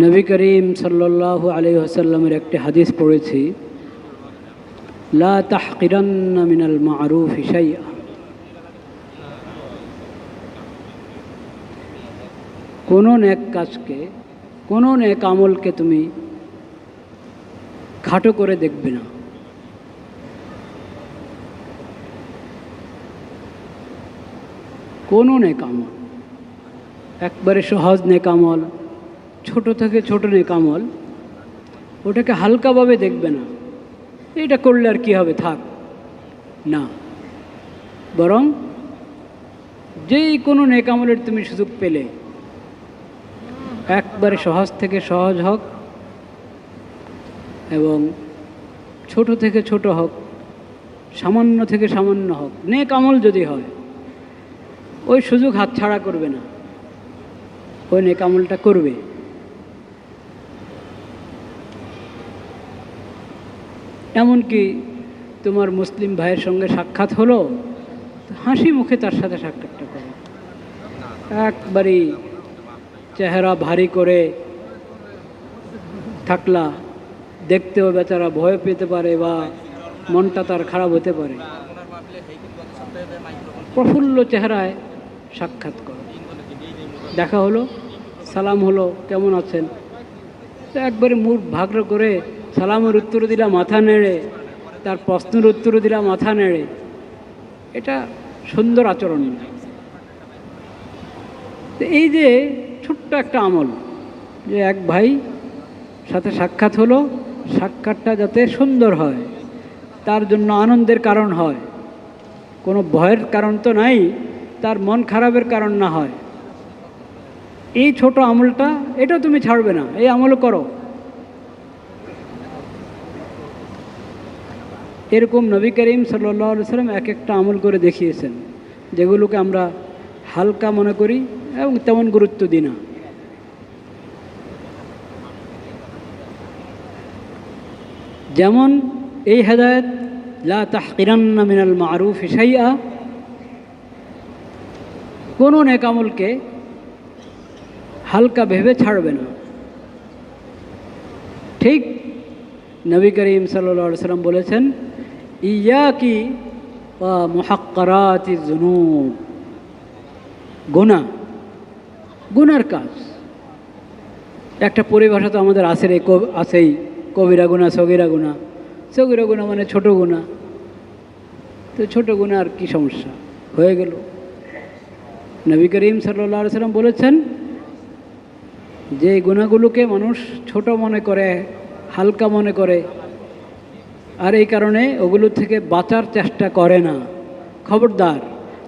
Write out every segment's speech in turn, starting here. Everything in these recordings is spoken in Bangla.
নবী করিম সাল্লাহ আলী আসাল্লামের একটি হাদিস পড়েছি, লা তাহকিরান্না মিনাল মারুফ হিসাইয়া কোনো নেক কাজকে, কোনো নেক আমলকে তুমি খাটো করে দেখবে না। কোনো নেক আমল, একবারে সহজ নেক আমল ছোট থেকে, ছোট নেক আমল ওটাকে হালকাভাবে দেখবে না। এটা করলে আর কি হবে? থাক। না। বরং যেই কোনো নেকামলের তুমি সুযোগ পেলে, একবারে সহজ থেকে সহজ হোক এবং ছোট থেকে ছোট হোক, সামান্য থেকে সামান্য হোক, নেক আমল যদি হয়, ওই সুযোগ হাতছাড়া করবে না। ওই নেক আমলটা করবে। এমনকি তোমার মুসলিম ভাইয়ের সঙ্গে সাক্ষাৎ হলো হাসি মুখে তার সাথে সাক্ষাৎটা করো। একবারই চেহারা ভারী করে থাকলা, দেখতেও বেচারা ভয় পেতে পারে বা মনটা তার খারাপ হতে পারে। প্রফুল্ল চেহারায় সাক্ষাৎ করো। দেখা হলো, সালাম হলো, কেমন আছেন? একবারে মুখ ভাগ্র করে সালামের উত্তর দিলা মাথা নেড়ে, তার প্রশ্নের উত্তর দিলা মাথা নেড়ে। এটা সুন্দর আচরণ। এই যে ছোট্ট একটা আমল, যে এক ভাই সাথে সাক্ষাৎ হলো, সাক্ষাৎটা যাতে সুন্দর হয়, তার জন্য আনন্দের কারণ হয়। কোনো ভয়ের কারণ তো নাই, তার মন খারাপের কারণ না হয়। এই ছোট আমলটা, এটা তুমি ছাড়বে না, এই আমল করো। এরকম নবী করিম সাল্লাহ সাল্লাম এক একটা আমল করে দেখিয়েছেন, যেগুলোকে আমরা হালকা মনে করি এবং তেমন গুরুত্ব দিই না। যেমন এই হেদায়ত, লা তাহকিরান্না মিনাল মারুফ হিসাইয়া কোনো নেকামলকে হালকা ভেবে ছাড়বে না। ঠিক নবী করিম সাল্লা সাল্লাম বলেছেন ইয়া কি মহাক্কারাতি জুনুব গুণা গুনার কাজ। একটা পরিভাষা তো আমাদের আছে রে আছেই। কবিরা গুণা সগিরা গুণা সগিরা গুণা মানে ছোট গুণা তো ছোট গুণা আর কী সমস্যা? হয়ে গেল। নবী করিম সাল্লা সাল্লাম বলেছেন, যে গুণাগুলোকে মানুষ ছোট মনে করে, হালকা মনে করে আর এই কারণে ওগুলো থেকে বাঁচার চেষ্টা করে না। খবরদার,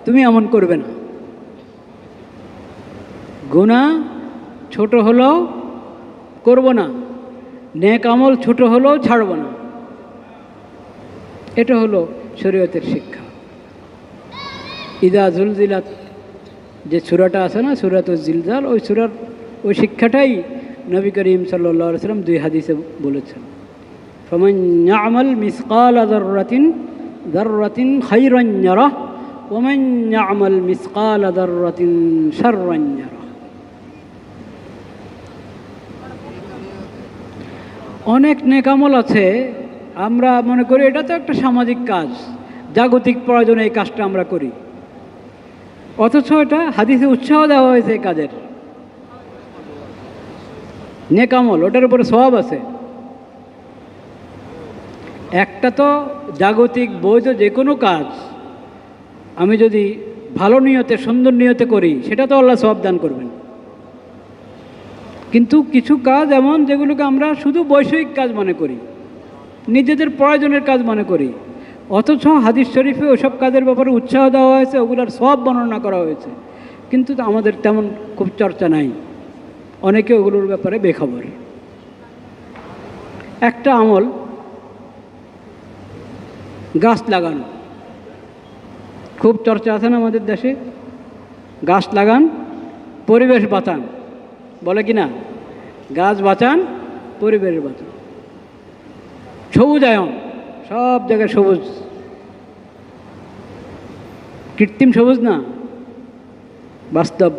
তুমি এমন করবে না। গুণা ছোট হলেও করব না। নেক আমল ছোট হলেও ছাড়ব না। এটা হলো শরীয়তের শিক্ষা। ইদা জুলজিলাত যে সুরাটা আছে না সুরাত জিলজাল, ওই সুরার, ওই শিক্ষাটাই নবী করিম সাল্লা সাল্লাম দুই হাদিসে বলেছেন। ফমান ইয়ামাল মিসকাল দর্রাতিন দর্রাতিন খৈরঞ্জরা ওমান ইয়ামাল মিসকাল দর্রাতিন শর্রঞ্জরা অনেক নেকামল আছে। আমরা মনে করি এটা তো একটা সামাজিক কাজ। জাগতিক প্রয়োজনে এই কাজটা আমরা করি। অথচ এটা হাদিসে উৎসাহ দেওয়া হয়েছে এই কাজের। নেকামল ওটার উপরে স্বভাব আছে। একটা তো জাগতিক বৈধ যে কোনো কাজ, আমি যদি ভালো নিয়তে, সুন্দর নিয়তে করি, সেটা তো আল্লাহ সব দান করবেন। কিন্তু কিছু কাজ এমন যেগুলোকে আমরা শুধু বৈষয়িক কাজ মনে করি, নিজেদের প্রয়োজনের কাজ মনে করি, অথচ হাদিস শরীফে ওসব কাজের ব্যাপারে উৎসাহ দেওয়া হয়েছে, ওগুলোর সব বর্ণনা করা হয়েছে, কিন্তু আমাদের তেমন খুব চর্চা নাই। অনেকে ওগুলোর ব্যাপারে বেখবর। একটা আমল গাছ লাগানো। খুব চর্চা আছে না আমাদের দেশে? গাছ লাগান, পরিবেশ বাঁচান। বলে কি না? গাছ বাঁচান, পরিবেশ বাঁচান। সবুজায়ন, সব জায়গায় সবুজ। কৃত্রিম সবুজ না? বাস্তব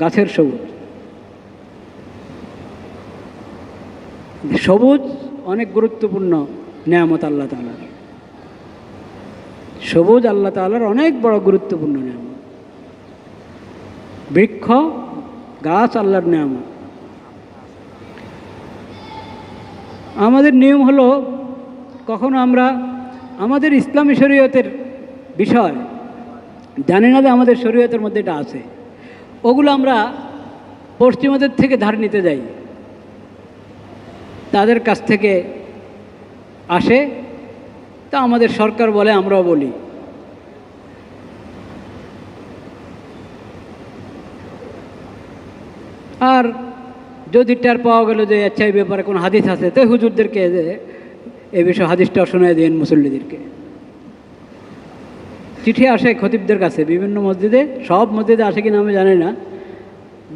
গাছের সবুজ। সবুজ অনেক গুরুত্বপূর্ণ নিয়ামত আল্লাহ তালার সবুজ আল্লাহ তালার অনেক বড় গুরুত্বপূর্ণ নিয়ম বৃক্ষ, গাছ আল্লাহর নিয়ম আমাদের নিয়ম হলো কখনো আমরা আমাদের ইসলামী শরীয়তের বিষয় জানি না যে আমাদের শরীয়তের মধ্যে এটা আছে। ওগুলো আমরা পশ্চিমাদের থেকে ধার নিতে যাই। তাদের কাছ থেকে আসে। তা আমাদের সরকার বলে আমরাও বলি। আর যদি টের পাওয়া গেল যে আচ্ছা এই ব্যাপারে কোনো হাদিস আছে, তো হুজুরদেরকে যে এই বিষয়ে হাদিসটা শোনায় দিন মুসল্লিদেরকে। চিঠি আসে খতিবদের কাছে, বিভিন্ন মসজিদে, সব মসজিদে আসে কিনা আমি জানি না।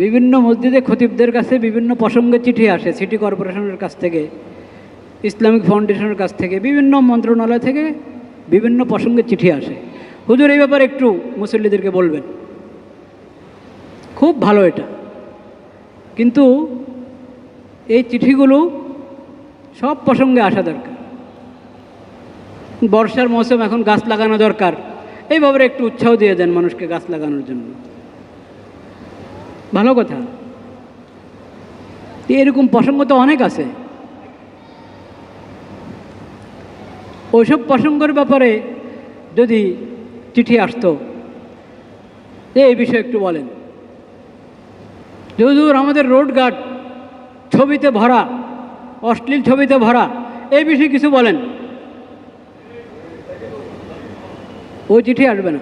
বিভিন্ন মসজিদে খতিবদের কাছে বিভিন্ন প্রসঙ্গে চিঠি আসে, সিটি কর্পোরেশনের কাছ থেকে, ইসলামিক ফাউন্ডেশনের কাছ থেকে, বিভিন্ন মন্ত্রণালয় থেকে বিভিন্ন প্রসঙ্গে চিঠি আসে। হুজুর, এই ব্যাপারে একটু মুসল্লিদেরকে বলবেন। খুব ভালো এটা। কিন্তু এই চিঠিগুলো সব প্রসঙ্গে আসা দরকার। বর্ষার মৌসুম এখন গাছ লাগানো দরকার। এইভাবে একটু উৎসাহ দিয়ে দেন মানুষকে গাছ লাগানোর জন্য। ভালো কথা। এরকম প্রসঙ্গ তো অনেক আছে। ওইসব প্রসঙ্গের ব্যাপারে যদি চিঠি আসতো, এই বিষয়ে একটু বলেন। যদুর আমাদের রোডঘাট ছবিতে ভরা, অশ্লীল ছবিতে ভরা, এই বিষয়ে কিছু বলেন। ওই চিঠি আসবে না।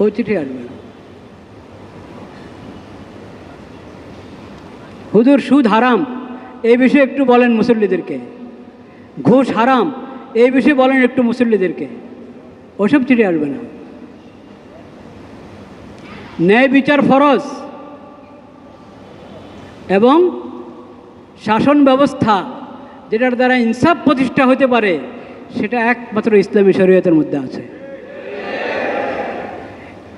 ওই চিঠি আসবে না। হুজুর সুদ হারাম, এই বিষয়ে একটু বলেন মুসল্লিদেরকে। ঘুষ হারাম, এই বিষয়ে বলেন একটু মুসল্লিদেরকে। ওসব চিঠি আসবে না। ন্যায় বিচার ফরজ এবং শাসন ব্যবস্থা, যেটার দ্বারা ইনসাফ প্রতিষ্ঠা হতে পারে, সেটা একমাত্র ইসলামী শরীয়তের মধ্যে আছে।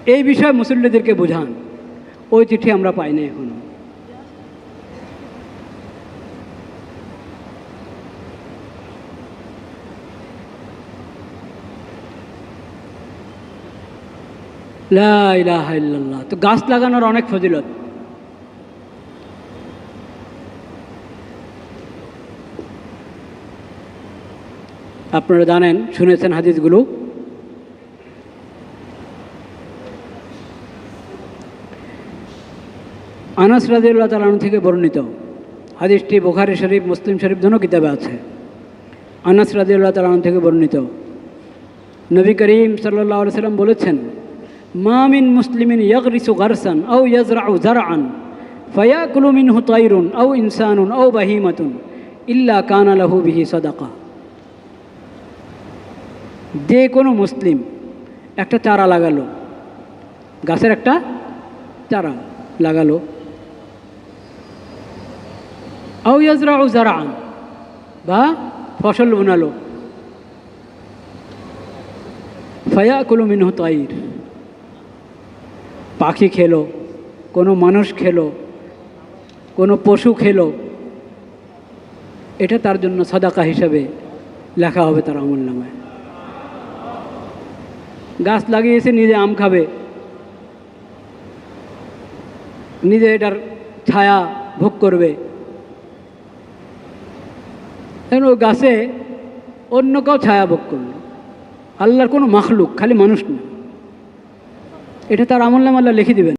এই বিষয়ে মুসল্লিদেরকে বোঝান। ওই চিঠি আমরা পাইনি এখনও। লা ইলাহা ইল্লাল্লাহ। তো গাছ লাগানোর অনেক ফজিলত। আপনারা জানেন, শুনেছেন হাদিসগুলো? আনাস রাজিউল্লাহ তালান থেকে বর্ণিত। হাদিসটি বোখারি শরীফ, মুসলিম শরীফ দোনো কিতাবে আছে। আনাস রাজিউল্লাহ তালান থেকে বর্ণিত। নবী করিম সাল্লাহ সাল্লাম বলেছেন মামিন মুসলিমিন ইয়গরিসু গারসান আও ইয়াজরাউ জারআন ফায়াকুলু মিনহু তাইরুন আও ইনসানুন আও বাহিমাতুন ইল্লা কানা লাহু বিহি সাদাকা যে কোনো মুসলিম একটা চারা লাগালো গাছের একটা চারা লাগালো আও ইয়াজরাউ জারআন বা ফসল বোনালো ফায়াকুলু মিনহু তাইর পাখি খেলো, কোনো মানুষ খেলো, কোনো পশু খেলো, এটা তার জন্য সদাকা হিসাবে লেখা হবে তার আমল নামায়। গাছ লাগিয়েছে, নিজে আম খাবে। নিজে এটার ছায়া ভোগ করবে। এখন ওই গাছে অন্য কেউ ছায়া ভোগ করল। আল্লাহর কোনো মাখলুক, খালি মানুষ না। এটা তার আমল নাম লিখে দিবেন।